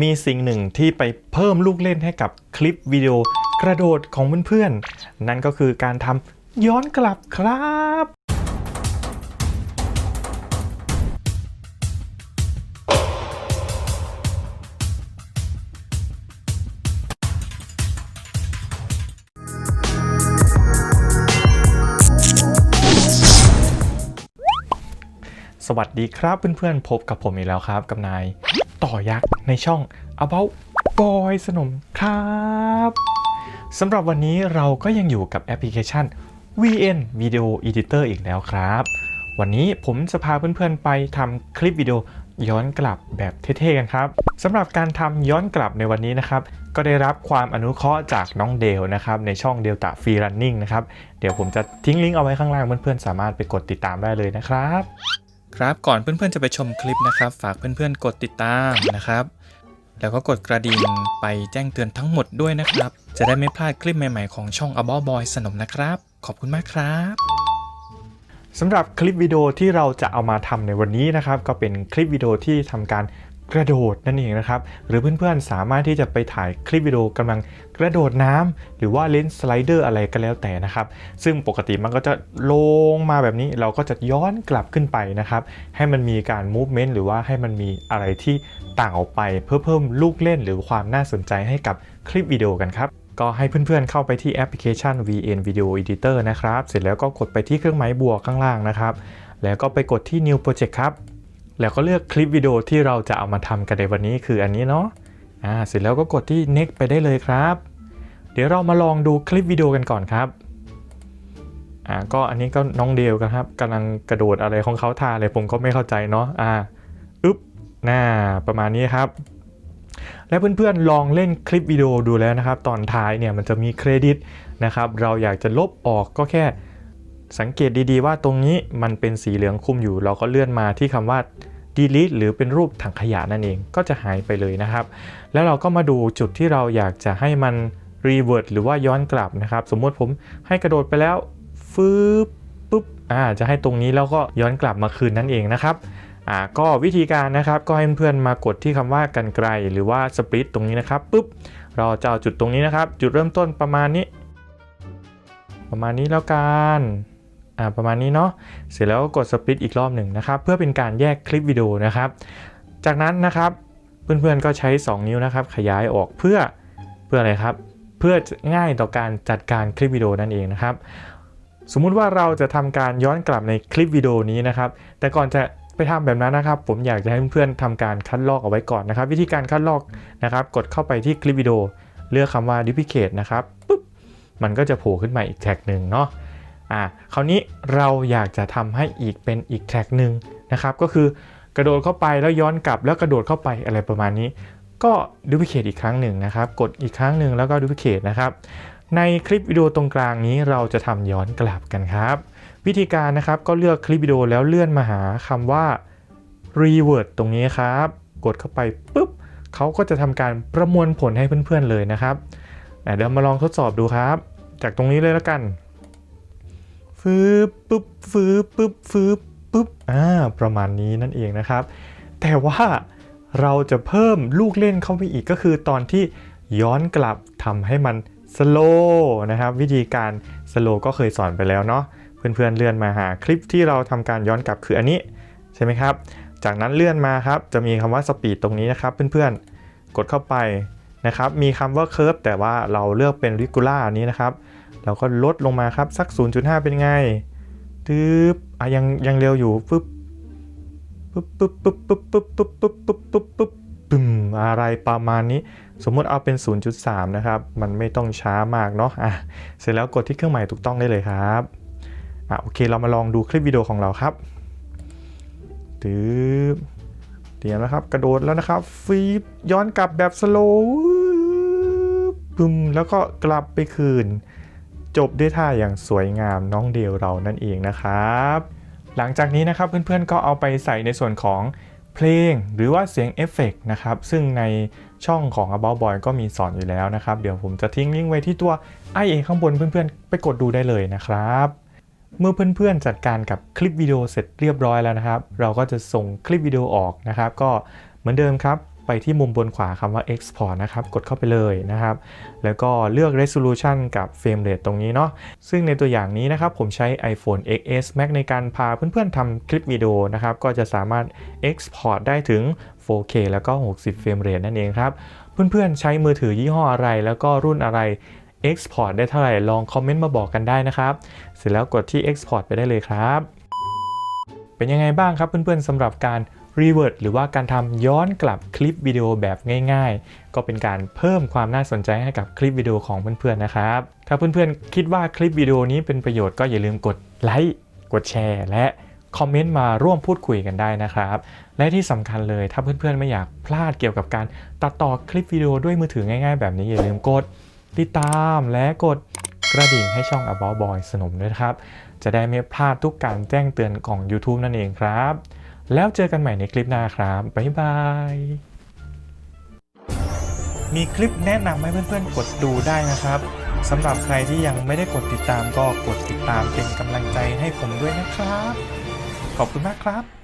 มีสิ่งหนึ่งที่ไปเพิ่มลูกเล่นให้กับคลิปวิดีโอกระโดดของเพื่อนๆ นั่นก็คือการทำย้อนกลับครับสวัสดีครับเพื่อนๆพบกับผมอีกแล้วครับกับนาย ต่อยักษ์ในช่อง About Boy สนมครับสำหรับวันนี้เราก็ยังอยู่กับแอปพลิเคชัน VN Video Editor อีกแล้วครับ วันนี้ผมจะพาเพื่อนๆไปทำคลิปวิดีโอย้อนกลับแบบเท่ๆกันครับสำหรับการทำย้อนกลับในวันนี้นะครับ ก็ได้รับความอนุเคราะห์จากน้องเดลนะครับ ในช่องเดลต a ฟรีรันนิ่งนะครับ เดี๋ยวผมจะทิ้งลิงก์เอาไว้ข้างล่างเพื่อนๆสามารถไปกดติดตามได้เลยนะครับ ครับก่อนเพื่อนๆจะไปชมคลิปนะครับ ฝากเพื่อนๆกดติดตามนะครับ แล้วก็กดกระดิ่งไปแจ้งเตือนทั้งหมดด้วยนะครับ จะได้ไม่พลาดคลิปใหม่ๆของช่อง a b o Boy สนมนะครับ ขอบคุณมากครับสำหรับคลิปวิดีโอที่เราจะเอามาทำในวันนี้นะครับ ก็เป็นคลิปวิดีโอที่ทำการ กระโดดนั่นเองนะครับ หรือเพื่อนๆสามารถที่จะไปถ่ายคลิปวิดีโอกำลังกระโดดน้ำหรือว่าเล่นสไลเดอร์อะไรก็แล้วแต่นะครับ ซึ่งปกติมันก็จะลงมาแบบนี้เราก็จะย้อนกลับขึ้นไปนะครับ ให้มันมีการ movement หรือว่าให้มันมีอะไรที่ต่างออกไป เพื่อเพิ่มลูกเล่นหรือความน่าสนใจให้กับคลิปวิดีโอกันครับก็ให้เพื่อนๆเข้าไปที่แอปพลิเคชัน VN Video Editor นะครับ เสร็จแล้วก็กดไปที่เครื่องหมายบวกข้างล่างนะครับ แล้วก็ไปกดที่ New Project ครับ แล้วก็เลือกคลิปวิดีโอที่เราจะเอามาทำกันในวันนี้คืออันนี้เนาะอ่าเสร็จแล้วก็กดที่ next ไปได้เลยครับ เดี๋ยวเรามาลองดูคลิปวิดีโอกันก่อนครับอ่าก็อันนี้ก็น้องเดลกันครับกำลังกระโดดอะไรของเขาท่าอะไรผมก็ไม่เข้าใจเนาะอ่าอึ๊บหน้าประมาณนี้ครับ และเพื่อนๆลองเล่นคลิปวิดีโอดูแล้วนะครับ ตอนท้ายเนี่ยมันจะมีเครดิตนะครับ เราอยากจะลบออกก็แค่ สังเกตดีๆว่าตรงนี้มันเป็นสีเหลืองคุมอยู่ เราก็เลื่อนมาที่คำว่า delete หรือเป็นรูปถังขยะนั่นเองก็จะหายไปเลยนะครับ แล้วเราก็มาดูจุดที่เราอยากจะให้มัน revert หรือว่าย้อนกลับนะครับ สมมติผมให้กระโดดไปแล้วฟืบปุ๊บอ่าจะให้ตรงนี้แล้วก็ย้อนกลับมาคืนนั่นเองนะครับอ่าก็วิธีการนะครับก็ให้เพื่อนๆมากดที่คำว่ากันไกลหรือว่า split ตรงนี้นะครับปุ๊บเราจะเอาจุดตรงนี้นะครับ จุดเริ่มต้นประมาณนี้ ประมาณนี้แล้วกัน ประมาณนี้เนาะเสร็จแล้วก็กดสปิ t อีกรอบหนึ่งนะครับ เพื่อเป็นการแยกคลิปวิดีโอนะครับ จากนั้นนะครับเพื่อนๆก็ใช้ 2 นิ้วนะครับ ขยายออกเพื่อเพื่ออะไรครับ เพื่อง่ายต่อการจัดการคลิปวิดีโอนั่นเองนะครับ สมมุติว่าเราจะทำการย้อนกลับในคลิปวิดีโอนี้นะครับ แต่ก่อนจะไปทำแบบนั้นนะครับ ผมอยากจะให้เพื่อนๆทำการคัดลอกเอาไว้ก่อนนะครับ วิธีการคัดลอกนะครับ กดเข้าไปที่คลิปวิดีโอเลือกคำว่า duplicate นะครับปุ๊บมันก็จะโผล่ขึ้นมาอีกแท็กหนึ่งเนาะ อ่าคราวนี้เราอยากจะทำให้อีกเป็นอีกแทร็กหนึ่งนะครับก็คือกระโดดเข้าไปแล้วย้อนกลับแล้วกระโดดเข้าไปอะไรประมาณนี้ ก็ดูพิเคทอีกครั้งหนึ่งนะครับ กดอีกครั้งหนึ่งแล้วก็ดูพิเคทนะครับ ในคลิปวิดีโอตรงกลางนี้เราจะทำย้อนกลับกันครับ วิธีการนะครับก็เลือกคลิปวิดีโอแล้วเลื่อนมาหาคำว่า revert ตรงนี้ครับ กดเข้าไปปุ๊บเขาก็จะทำการประมวลผลให้เพื่อนๆเลยนะครับเดี๋ยวมาลองทดสอบดูครับ จากตรงนี้เลยแล้วกัน ฟืบปุ๊บฟืบปุ๊บฟืบปุ๊บอ่าประมาณนี้นั่นเองนะครับ แต่ว่าเราจะเพิ่มลูกเล่นเข้าไปอีกก็คือตอนที่ย้อนกลับทำให้มันสโลนะครับ วิธีการสโลก็เคยสอนไปแล้วเนาะเพื่อนๆเลื่อนมาหาคลิปที่เราทำการย้อนกลับคืออันนี้ใช่ไหมครับ จากนั้นเลื่อนมาครับจะมีคำว่าสปีดตรงนี้นะครับเพื่อนๆกดเข้าไป นะครับ มีคำว่าเค r ร์ฟแต่ว่าเราเลือกเป็น regular อันนี้นะครับ เราก็ลดลงมาครับ สัก 0.5 เป็นไงตึ๊บอะยังยังเร็วอยู่ปึ๊บปึ๊บปึ๊บปึ๊บปึ๊บปึ๊บปึ๊บปึ๊บปึ๊บปึ๊บปึ๊บปึ้มอะไรประมาณนี้ สมมุติเอาเป็น 0.3 นะครับ มันไม่ต้องช้ามากเนาะอะเสร็จแล้วกดที่เครื่องหมายถูกต้องได้เลยครับอะโอเคเรามาลองดูคลิปวิดีโอของเราครับตึ๊บเตรียมแล้วครับ กระโดดแล้วนะครับฟีบย้อนกลับแบบสโลว์ึมแล้วก็กลับไปคืน จบด้วยท่าอย่างสวยงามน้องเดลเรานั่นเองนะครับ หลังจากนี้นะครับเพื่อนๆก็เอาไปใส่ในส่วนของเพลงหรือว่าเสียงเอฟเฟกต์นะครับ ซึ่งในช่องของ About Boy ก็มีสอนอยู่แล้วนะครับ เดี๋ยวผมจะทิ้งลิงก์ไว้ที่ตัวไอเอข้างบนเพื่อนๆ ไปกดดูได้เลยนะครับ เมื่อเพื่อนๆ จัดการกับคลิปวิดีโอเสร็จเรียบร้อยแล้วนะครับ เราก็จะส่งคลิปวิดีโอออกนะครับ ก็เหมือนเดิมครับ ที่มุมบนขวาคำว่า export นะครับ กดเข้าไปเลยนะครับ แล้วก็เลือก resolution กับ frame rate ตรงนี้เนาะ ซึ่งในตัวอย่างนี้นะครับ ผมใช้ iPhone XS Max ในการพาเพื่อนๆทำคลิปวิดีโอนะครับ ก็จะสามารถ export ได้ถึง 4K แล้วก็ 60 frame rate นั่นเองครับ เพื่อนๆใช้มือถือยี่ห้ออะไร แล้วก็รุ่นอะไร export ได้เท่าไหร่ ลองคอมเมนต์มาบอกกันได้นะครับ เสร็จแล้วกดที่ export ไปได้เลยครับ เป็นยังไงบ้างครับเพื่อนๆสำหรับการ revert หรือว่าการทำย้อนกลับคลิปวิดีโอแบบง่าย ๆ ก็เป็นการเพิ่มความน่าสนใจให้กับคลิปวิดีโอของเพื่อนๆนะครับ ถ้าเพื่อนๆคิดว่าคลิปวิดีโอนี้เป็นประโยชน์ก็อย่าลืมกดไลค์กดแชร์ และคอมเมนต์มาร่วมพูดคุยกันได้นะครับ และที่สำคัญเลยถ้าเพื่อนๆไม่อยากพลาดเกี่ยวกับการตัดต่อคลิปวิดีโอด้วยมือถือง่าย ๆ แบบนี้อย่าลืมกดติดตามและกดกระดิ่งให้ช่อง About Boy สนมด้วยครับ จะได้ไม่พลาดทุกการแจ้งเตือนของ YouTube นั่นเองครับ แล้วเจอกันใหม่ในคลิปหน้าครับ บ๊ายบาย มีคลิปแนะนำให้เพื่อนๆ กดดูได้นะครับสำหรับใครที่ยังไม่ได้กดติดตามก็กดติดตามเป็นกำลังใจให้ผมด้วยนะครับ ขอบคุณมากครับ